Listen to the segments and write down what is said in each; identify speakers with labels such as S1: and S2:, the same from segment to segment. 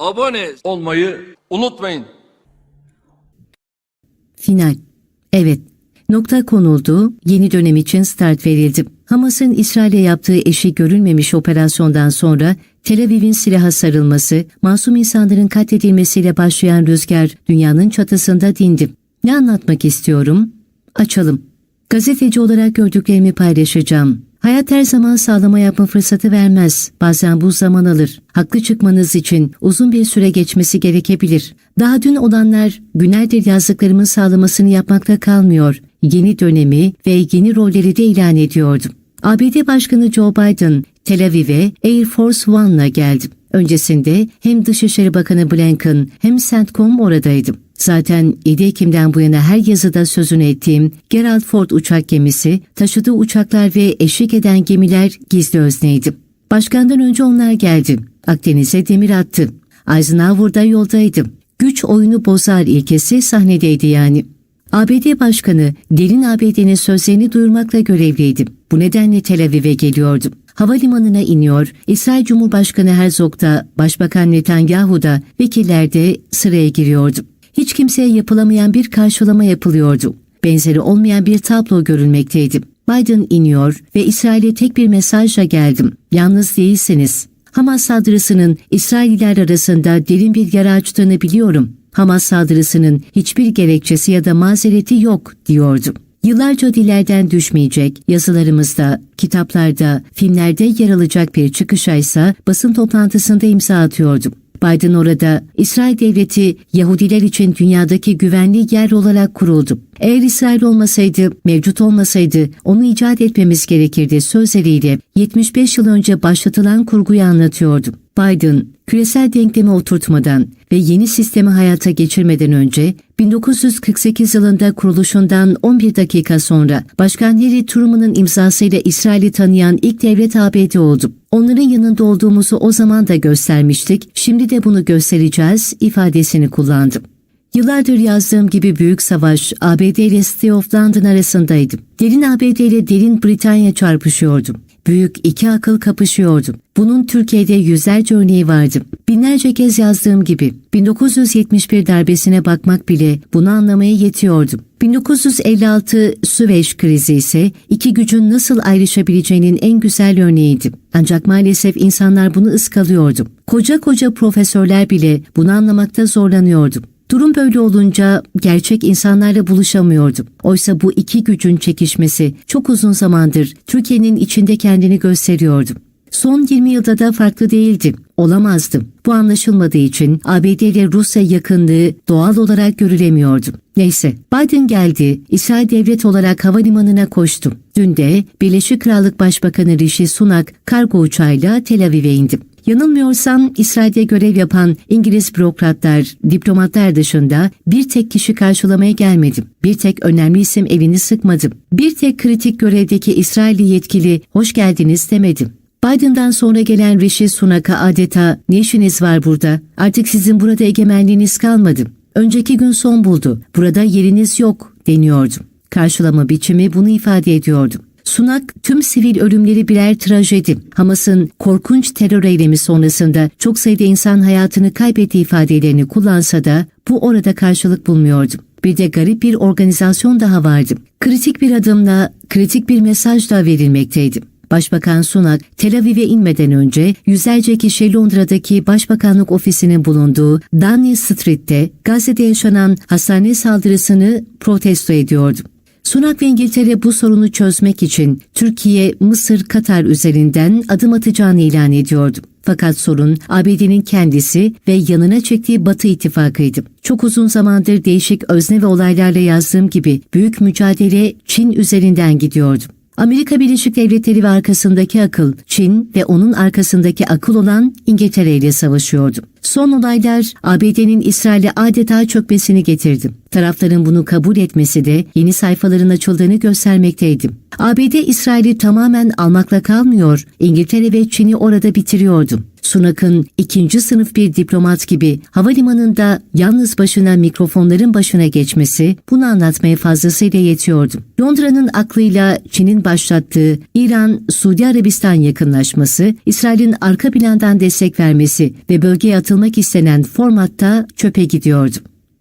S1: abone olmayı unutmayın.
S2: Final. Evet. Nokta konuldu, yeni dönem için start verildi. Hamas'ın İsrail'e yaptığı eşi görülmemiş operasyondan sonra Tel Aviv'in silaha sarılması, masum insanların katledilmesiyle başlayan rüzgar dünyanın çatısında dindi. Ne anlatmak istiyorum? Açalım. Gazeteci olarak gördüklerimi paylaşacağım. Hayat her zaman sağlama yapma fırsatı vermez. Bazen bu zaman alır. Haklı çıkmanız için uzun bir süre geçmesi gerekebilir. Daha dün olanlar günlerdir yazdıklarımın sağlamasını yapmakta kalmıyor. Yeni dönemi ve yeni rolleri de ilan ediyordum. ABD Başkanı Joe Biden Tel Aviv'e Air Force One'la geldi. Öncesinde hem Dışişleri Bakanı Blinken hem CENTCOM oradaydı. Zaten 7 Ekim'den bu yana her yazıda sözünü ettiğim Gerald Ford uçak gemisi, taşıdığı uçaklar ve eşlik eden gemiler gizli özneydi. Başkandan önce onlar geldi. Akdeniz'e demir attı. Eisenhower'da yoldaydı. Güç oyunu bozar ilkesi sahnedeydi yani. ABD Başkanı derin ABD'nin sözlerini duyurmakla görevliydi. Bu nedenle Tel Aviv'e geliyordu. Havalimanına iniyor, İsrail Cumhurbaşkanı Herzog da, Başbakan Netanyahu da, vekiller de sıraya giriyordu. Hiç kimseye yapılamayan bir karşılama yapılıyordu. Benzeri olmayan bir tablo görülmekteydi. Biden iniyor ve İsrail'e tek bir mesajla geldim. Yalnız değilsiniz. Hamas saldırısının İsrailliler arasında derin bir yara açtığını biliyorum. Hamas saldırısının hiçbir gerekçesi ya da mazereti yok diyordu. Yıllarca dillerden düşmeyecek, yazılarımızda, kitaplarda, filmlerde yer alacak bir çıkışa ise basın toplantısında imza atıyordum. Biden orada İsrail devleti Yahudiler için dünyadaki güvenli yer olarak kuruldu. Eğer İsrail olmasaydı, mevcut olmasaydı onu icat etmemiz gerekirdi sözleriyle 75 yıl önce başlatılan kurguyu anlatıyordu. Biden, küresel denklemi oturtmadan ve yeni sistemi hayata geçirmeden önce 1948 yılında kuruluşundan 11 dakika sonra Başkan Harry Truman'ın imzasıyla İsrail'i tanıyan ilk devlet ABD oldu. Onların yanında olduğumuzu o zaman da göstermiştik, şimdi de bunu göstereceğiz ifadesini kullandı. Yıllardır yazdığım gibi büyük savaş ABD ile City of London arasındaydı. Derin ABD ile derin Britanya çarpışıyordu. Büyük iki akıl kapışıyordu. Bunun Türkiye'de yüzlerce örneği vardı. Binlerce kez yazdığım gibi 1971 darbesine bakmak bile bunu anlamaya yetiyordu. 1956 Süveyş krizi ise iki gücün nasıl ayrışabileceğinin en güzel örneğiydi. Ancak maalesef insanlar bunu ıskalıyordu. Koca koca profesörler bile bunu anlamakta zorlanıyordu. Durum böyle olunca gerçek insanlarla buluşamıyordu. Oysa bu iki gücün çekişmesi çok uzun zamandır Türkiye'nin içinde kendini gösteriyordu. Son 20 yılda da farklı değildi. Olamazdı. Bu anlaşılmadığı için ABD ile Rusya yakınlığı doğal olarak görülemiyordu. Neyse, Biden geldi, İsrail devlet olarak havalimanına koştu. Dün de Birleşik Krallık Başbakanı Rishi Sunak kargo uçağıyla Tel Aviv'e indi. Yanılmıyorsam İsrail'de görev yapan İngiliz bürokratlar, diplomatlar dışında bir tek kişi karşılamaya gelmedi. Bir tek önemli isim elini sıkmadı. Bir tek kritik görevdeki İsrailli yetkili hoş geldiniz demedi. Biden'dan sonra gelen Rishi Sunak'a adeta ne işiniz var burada? Artık sizin burada egemenliğiniz kalmadı. Önceki gün son buldu. Burada yeriniz yok deniyordu. Karşılama biçimi bunu ifade ediyordu. Sunak tüm sivil ölümleri birer trajedi. Hamas'ın korkunç terör eylemi sonrasında çok sayıda insan hayatını kaybettiği ifadelerini kullansa da bu orada karşılık bulmuyordu. Bir de garip bir organizasyon daha vardı. Kritik bir adımla kritik bir mesaj da verilmekteydi. Başbakan Sunak, Tel Aviv'e inmeden önce yüzlerce kişi Londra'daki Başbakanlık ofisinin bulunduğu Downing Street'te Gazze'de yaşanan hastane saldırısını protesto ediyordu. Sunak ve İngiltere bu sorunu çözmek için Türkiye, Mısır, Katar üzerinden adım atacağını ilan ediyordu. Fakat sorun ABD'nin kendisi ve yanına çektiği Batı ittifakıydı. Çok uzun zamandır değişik özne ve olaylarla yazdığım gibi büyük mücadele Çin üzerinden gidiyordu. Amerika Birleşik Devletleri ve arkasındaki akıl, Çin ve onun arkasındaki akıl olan İngiltere ile savaşıyordu. Son olaylar ABD'nin İsrail'e adeta çökmesini getirdi. Tarafların bunu kabul etmesi de yeni sayfaların açıldığını göstermekteydi. ABD İsrail'i tamamen almakla kalmıyor, İngiltere ve Çin'i orada bitiriyordu. Sunak'ın ikinci sınıf bir diplomat gibi havalimanında yalnız başına mikrofonların başına geçmesi bunu anlatmaya fazlasıyla yetiyordu. Londra'nın aklıyla Çin'in başlattığı İran-Suudi Arabistan yakınlaşması, İsrail'in arka plandan destek vermesi ve bölgeye atılmak istenen formatta çöpe gidiyordu.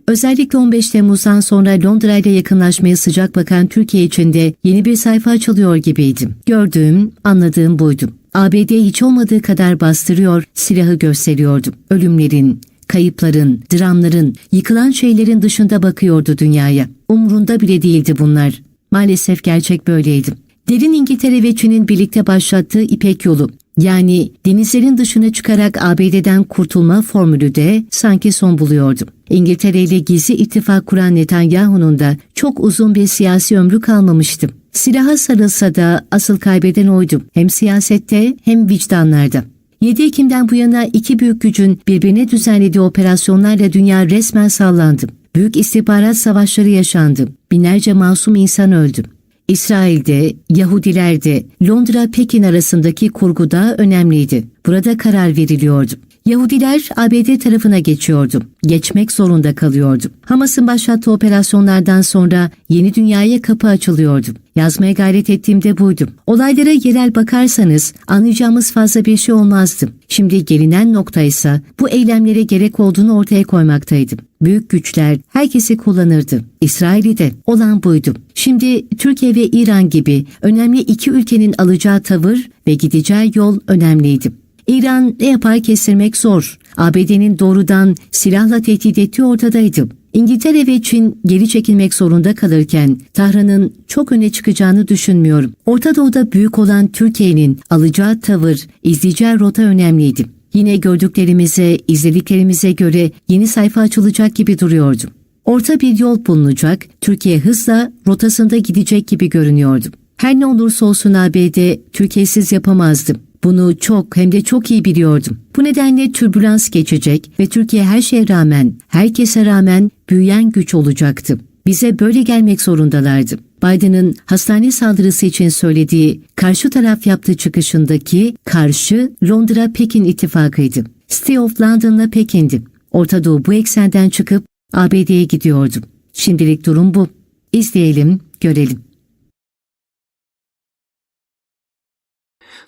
S2: Özellikle 15 Temmuz'dan sonra Londra ile yakınlaşmaya sıcak bakan Türkiye için de yeni bir sayfa açılıyor gibiydim. Gördüğüm, anladığım buydu. ABD hiç olmadığı kadar bastırıyor, silahı gösteriyordu. Ölümlerin, kayıpların, dramların, yıkılan şeylerin dışında bakıyordu dünyaya. Umrunda bile değildi bunlar. Maalesef gerçek böyleydi. Derin İngiltere ve Çin'in birlikte başlattığı İpek yolu, yani denizlerin dışına çıkarak ABD'den kurtulma formülü de sanki son buluyordu. İngiltere ile gizli ittifak kuran Netanyahu'nun da çok uzun bir siyasi ömrü kalmamıştı. Silaha sarılsa da asıl kaybeden oydu. Hem siyasette hem vicdanlarda. 7 Ekim'den bu yana iki büyük gücün birbirine düzenlediği operasyonlarla dünya resmen sallandı. Büyük istihbarat savaşları yaşandı. Binlerce masum insan öldü. İsrail'de, Yahudilerde, Londra-Pekin arasındaki kurgu da önemliydi. Burada karar veriliyordu. Yahudiler ABD tarafına geçiyordu. Geçmek zorunda kalıyordu. Hamas'ın başlattığı operasyonlardan sonra yeni dünyaya kapı açılıyordu. Yazmaya gayret ettiğimde buydu. Olaylara yerel bakarsanız anlayacağımız fazla bir şey olmazdı. Şimdi gelinen nokta ise bu eylemlere gerek olduğunu ortaya koymaktaydı. Büyük güçler herkesi kullanırdı. İsrail'i de olan buydu. Şimdi Türkiye ve İran gibi önemli iki ülkenin alacağı tavır ve gideceği yol önemliydi. İran ne yapar kestirmek zor. ABD'nin doğrudan silahla tehdit ettiği ortadaydı. İngiltere ve Çin geri çekilmek zorunda kalırken Tahran'ın çok öne çıkacağını düşünmüyorum. Orta Doğu'da büyük olan Türkiye'nin alacağı tavır, izleyeceği rota önemliydi. Yine gördüklerimize, izlediklerimize göre yeni sayfa açılacak gibi duruyordu. Orta bir yol bulunacak, Türkiye hızla rotasında gidecek gibi görünüyordu. Her ne olursa olsun ABD Türkiye'siz yapamazdı. Bunu çok hem de çok iyi biliyordum. Bu nedenle türbülans geçecek ve Türkiye her şeye rağmen, herkese rağmen büyüyen güç olacaktı. Bize böyle gelmek zorundalardı. Biden'ın hastane saldırısı için söylediği karşı taraf yaptığı çıkışındaki karşı Londra-Pekin ittifakıydı. Stay of London'la Pekin'di. Orta Doğu bu eksenden çıkıp ABD'ye gidiyordu. Şimdilik durum bu. İzleyelim, görelim.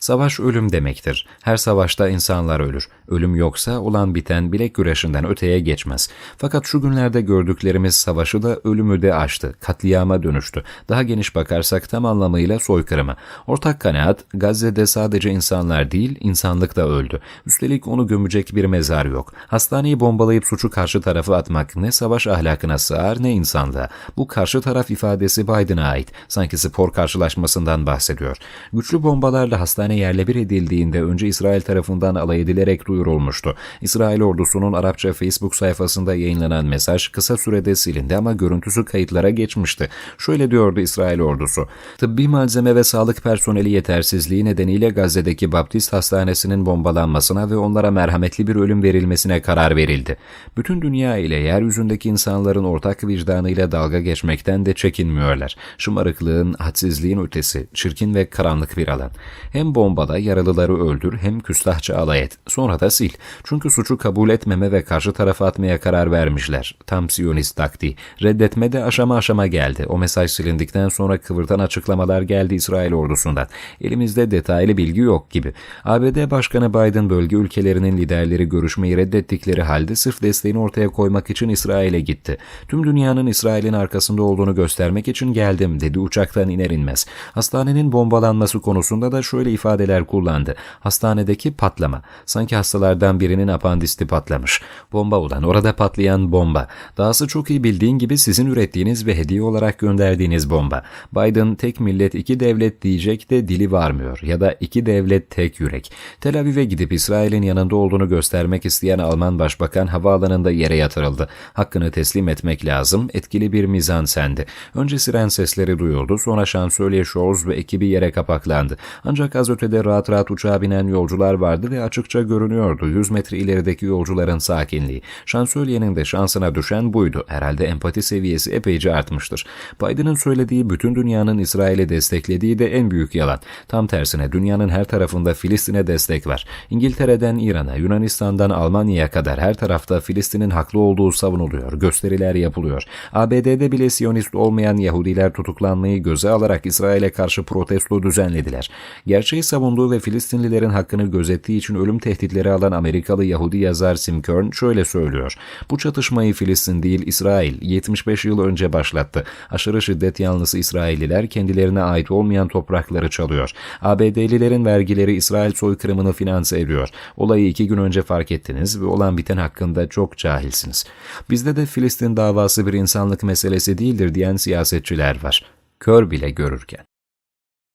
S3: Savaş ölüm demektir. Her savaşta insanlar ölür. Ölüm yoksa olan biten bilek güreşinden öteye geçmez. Fakat şu günlerde gördüklerimiz savaşı da ölümü de aştı. Katliama dönüştü. Daha geniş bakarsak tam anlamıyla soykırıma. Ortak kanaat Gazze'de sadece insanlar değil insanlık da öldü. Üstelik onu gömecek bir mezar yok. Hastaneyi bombalayıp suçu karşı tarafa atmak ne savaş ahlakına sığar ne insanlığa. Bu karşı taraf ifadesi Biden'a ait. Sanki spor karşılaşmasından bahsediyor. Güçlü bombalarla hastane yerle bir edildiğinde önce İsrail tarafından alay edilerek duyurulmuştu. İsrail ordusunun Arapça Facebook sayfasında yayınlanan mesaj kısa sürede silindi ama görüntüsü kayıtlara geçmişti. Şöyle diyordu İsrail ordusu. Tıbbi malzeme ve sağlık personeli yetersizliği nedeniyle Gazze'deki Baptist Hastanesi'nin bombalanmasına ve onlara merhametli bir ölüm verilmesine karar verildi. Bütün dünya ile yeryüzündeki insanların ortak vicdanıyla dalga geçmekten de çekinmiyorlar. Şımarıklığın, hadsizliğin ötesi, çirkin ve karanlık bir alan. Hem bombala yaralıları öldür hem küstahça alay et. Sonra da sil. Çünkü suçu kabul etmeme ve karşı tarafa atmaya karar vermişler. Tam Siyonist taktiği. Reddetme de aşama aşama geldi. O mesaj silindikten sonra kıvırtan açıklamalar geldi İsrail ordusundan. Elimizde detaylı bilgi yok gibi. ABD Başkanı Biden bölge ülkelerinin liderleri görüşmeyi reddettikleri halde sırf desteğini ortaya koymak için İsrail'e gitti. Tüm dünyanın İsrail'in arkasında olduğunu göstermek için geldim dedi uçaktan iner inmez. Hastanenin bombalanması konusunda da şöyle ifadeler kullandı. Hastanedeki patlama. Sanki hastalardan birinin apandisti patlamış. Bomba olan orada patlayan bomba. Dahası çok iyi bildiğin gibi sizin ürettiğiniz ve hediye olarak gönderdiğiniz bomba. Biden tek millet iki devlet diyecek de dili varmıyor. Ya da iki devlet tek yürek. Tel Aviv'e gidip İsrail'in yanında olduğunu göstermek isteyen Alman Başbakan havaalanında yere yatırıldı. Hakkını teslim etmek lazım. Etkili bir mizan sendi. Önce siren sesleri duyuldu. Sonra şansölye Scholz ve ekibi yere kapaklandı. Ancak az öte ötede rahat rahat uçağa binen yolcular vardı ve açıkça görünüyordu 100 metre ilerideki yolcuların sakinliği. Şansölyenin de şansına düşen buydu. Herhalde empati seviyesi epeyce artmıştır. Biden'ın söylediği bütün dünyanın İsrail'i desteklediği de en büyük yalan. Tam tersine dünyanın her tarafında Filistin'e destek var. İngiltere'den İran'a, Yunanistan'dan Almanya'ya kadar her tarafta Filistin'in haklı olduğu savunuluyor. Gösteriler yapılıyor. ABD'de bile Siyonist olmayan Yahudiler tutuklanmayı göze alarak İsrail'e karşı protesto düzenlediler. Gerçeği savunduğu ve Filistinlilerin hakkını gözettiği için ölüm tehditleri alan Amerikalı Yahudi yazar Sim Kern şöyle söylüyor. Bu çatışmayı Filistin değil İsrail 75 yıl önce başlattı. Aşırı şiddet yanlısı İsrailliler kendilerine ait olmayan toprakları çalıyor. ABD'lilerin vergileri İsrail soykırımını finanse ediyor. Olayı iki gün önce fark ettiniz ve olan biten hakkında çok cahilsiniz. Bizde de Filistin davası bir insanlık meselesi değildir diyen siyasetçiler var. Kör bile görürken.